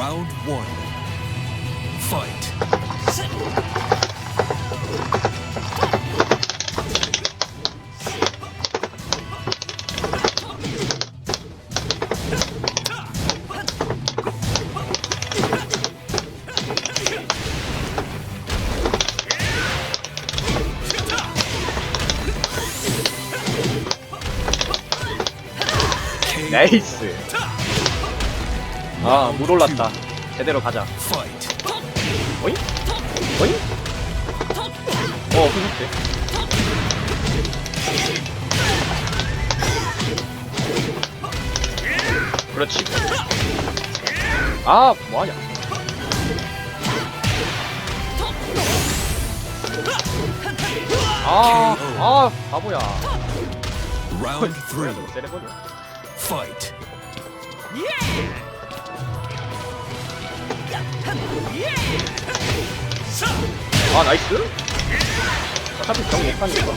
Round one. Fight. KO. 나이스. 아, 물 올랐다. 제대로 가자. 어이? 어이? 어, 후속대. 그렇지. 아, 뭐하냐. 아, 아, 바보야. 세레머니야. Fight. 아, 나이스. 어차피 경 못하니까.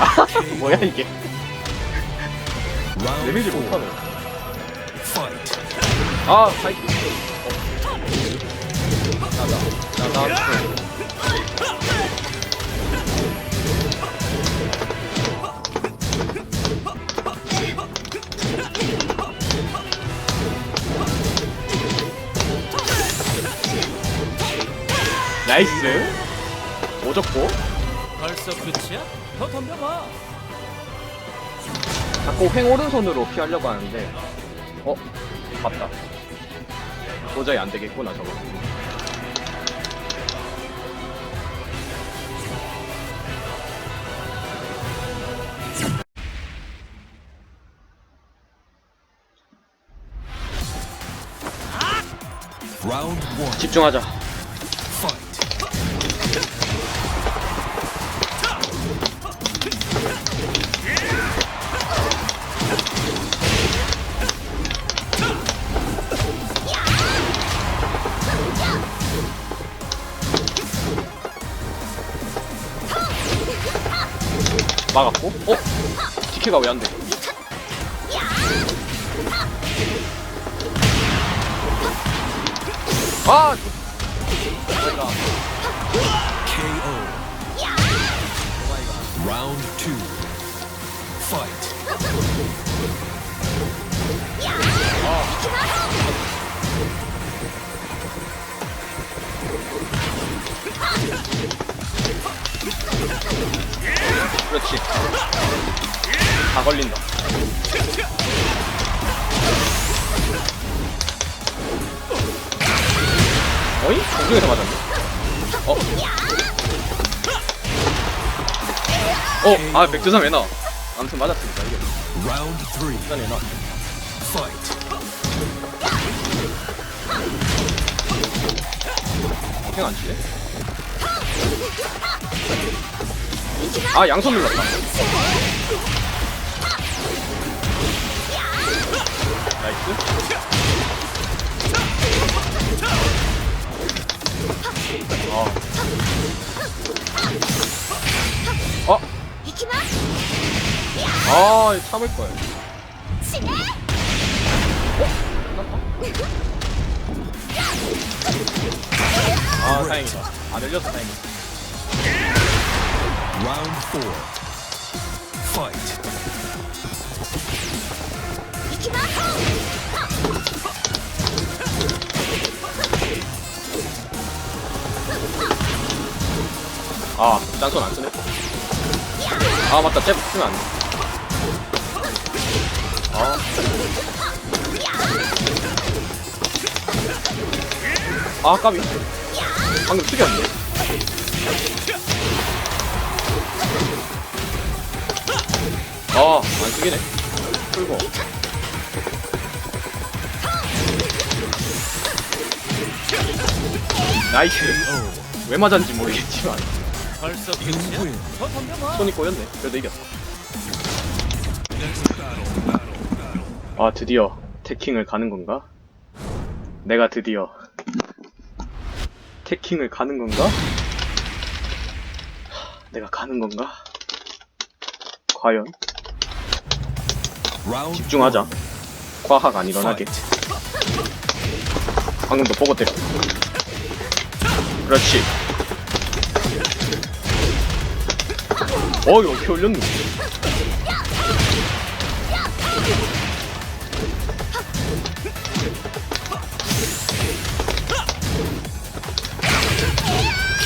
아, 뭐야 이게? 데미지. 못하네. 아, 파이트. 어. 나다. 나, 나, 나이스. 오졌고. 벌써 끝이야? 더 덤벼봐. 자꾸 횡 오른손으로 피하려고 하는데 어? 맞다 도저히 안 되겠구나 저거. 집중하자 막았고 어? 티키가 왜 안 돼? 아! 뭐야 KO. Two. Fight. 그렇지 다 걸린다 어이? 공중에서 맞았네 어? 어? 아 백두산 왜 나와? 아무튼 맞았습니다 이게. 백두산 왜 나와? Fight. 팽안 치네? 아 양손 눌렀다. 나이스. 어. 어? 아 참을 거야! 아 다행이다. 안 흘려서 다행이다 Round four. Fight. 아 짠손 안 쓰네 아 맞다 잽 쓰면 안 돼 아 아, 까비. 방금 숙였네. 아, 안 숙이네. 풀고. 나이스. 왜 맞았는지 모르겠지만. 벌써 끝이야? 손이 꼬였네. 그래도 이겼어. 아, 드디어 태킹을 가는 건가? 내가 드디어 태킹을 가는 건가? 하, 내가 가는 건가? 과연 집중하자. 과학 안 일어나게. 방금도 보고 때려. 그렇지. 어, 어떻게 올렸노?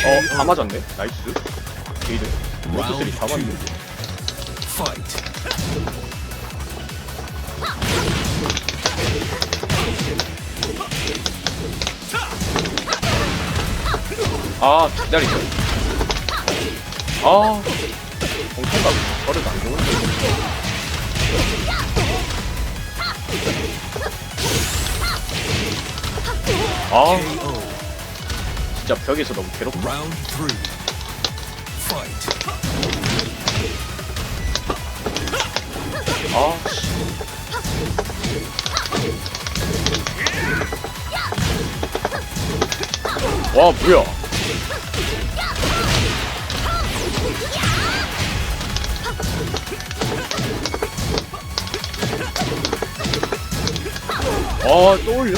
어, 다 맞았네. 나이스. 게이드. 다 two. 맞네. 아, 기다리죠. 아, 엄청나. 버릇 안 좋은데. 아. 진짜 벽에서 너무. Fight. 아, 와, 뭐야. 아, 또 올려?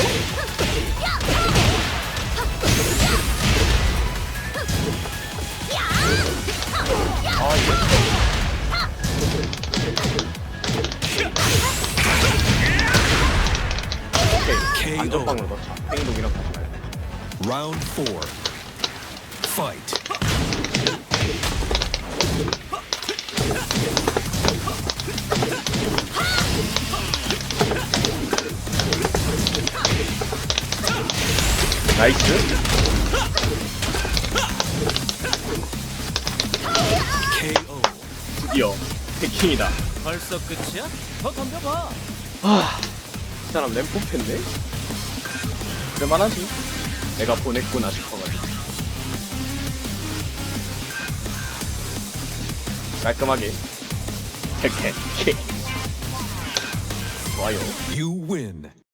Round four. Fight. 나이스. KO. 드디어 해킹이다. 벌써 끝이야? 더 덤벼봐. 아, 이 사람 램 뽑혔네? 그럴만하지. 내가 보냈구나 싶어가지고. 깔끔하게. 해킹. 좋아요. You win.